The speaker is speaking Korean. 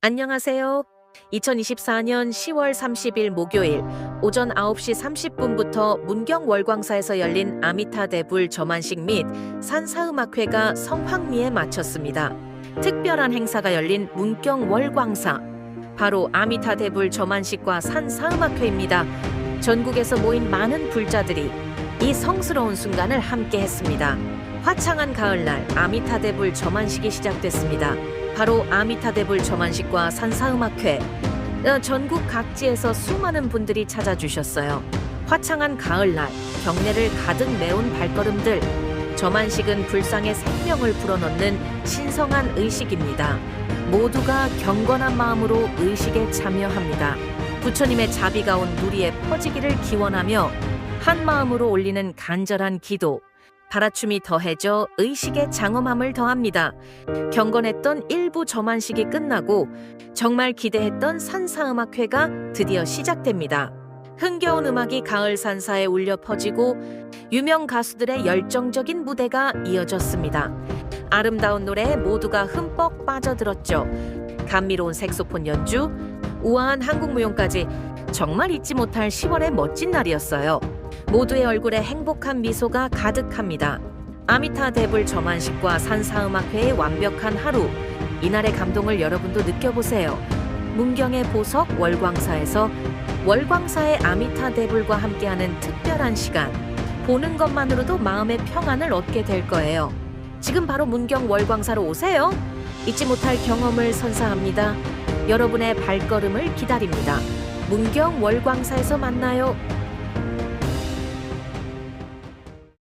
안녕하세요. 2024년 10월 30일 목요일 오전 9시 30분부터 문경 월광사에서 열린 아미타대불 저만식 및 산사음악회가 성황리에 마쳤습니다. 특별한 행사가 열린 문경 월광사 바로 아미타대불 저만식과 산사음악회입니다. 전국에서 모인 많은 불자들이 이 성스러운 순간을 함께 했습니다. 화창한 가을날 아미타대불 저만식이 시작됐습니다. 바로 아미타대불 저만식과 산사음악회 어, 전국 각지에서 수많은 분들이 찾아주셨어요. 화창한 가을날 경내를 가득 메운 발걸음들 저만식은 불상의 생명을 불어넣는 신성한 의식입니다. 모두가 경건한 마음으로 의식에 참여합니다. 부처님의 자비가 온 누리에 퍼지기를 기원하며 한 마음으로 올리는 간절한 기도 바라춤이 더해져 의식의 장엄함을 더합니다. 경건했던 일부 저만식이 끝나고 정말 기대했던 산사음악회가 드디어 시작됩니다. 흥겨운 음악이 가을 산사에 울려 퍼지고 유명 가수들의 열정적인 무대가 이어졌습니다. 아름다운 노래에 모두가 흠뻑 빠져들었죠. 감미로운 색소폰 연주, 우아한 한국 무용까지 정말 잊지 못할 10월의 멋진 날이었어요. 모두의 얼굴에 행복한 미소가 가득합니다. 아미타 대불 저만식과 산사음악회의 완벽한 하루. 이날의 감동을 여러분도 느껴보세요. 문경의 보석 월광사에서 월광사의 아미타 대불과 함께하는 특별한 시간. 보는 것만으로도 마음의 평안을 얻게 될 거예요. 지금 바로 문경 월광사로 오세요. 잊지 못할 경험을 선사합니다. 여러분의 발걸음을 기다립니다. 문경 월광사에서 만나요.